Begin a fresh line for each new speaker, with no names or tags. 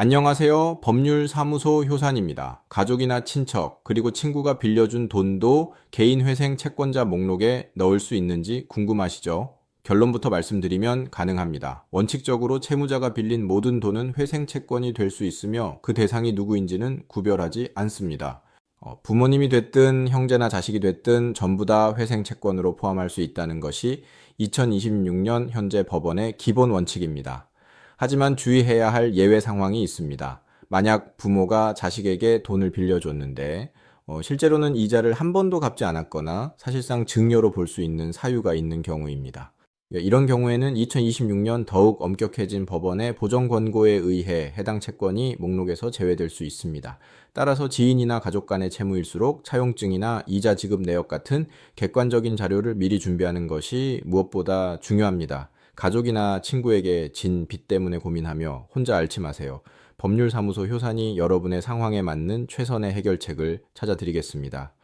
안녕하세요. 법률사무소 효산입니다. 가족이나 친척, 그리고 친구가 빌려준 돈도 개인회생 채권자 목록에 넣을 수 있는지 궁금하시죠? 결론부터 말씀드리면 가능합니다. 원칙적으로 채무자가 빌린 모든 돈은 회생 채권이 될 수 있으며 그 대상이 누구인지는 구별하지 않습니다. 어, 부모님이 됐든 형제나 자식이 됐든 전부 다 회생 채권으로 포함할 수 있다는 것이 2026년 현재 법원의 기본 원칙입니다. 하지만 주의해야 할 예외 상황이 있습니다. 만약 부모가 자식에게 돈을 빌려줬는데 어, 실제로는 이자를 한 번도 갚지 않았거나 사실상 증여로 볼 수 있는 사유가 있는 경우입니다. 예, 이런 경우에는 2026년 더욱 엄격해진 법원의 보정 권고에 의해 해당 채권이 목록에서 제외될 수 있습니다. 따라서 지인이나 가족 간의 채무일수록 차용증이나 이자 지급 내역 같은 객관적인 자료를 미리 준비하는 것이 무엇보다 중요합니다. 가족이나 친구에게 진 빚 때문에 고민하며 혼자 앓지 마세요. 법률사무소 효산이 여러분의 상황에 맞는 최선의 해결책을 찾아드리겠습니다.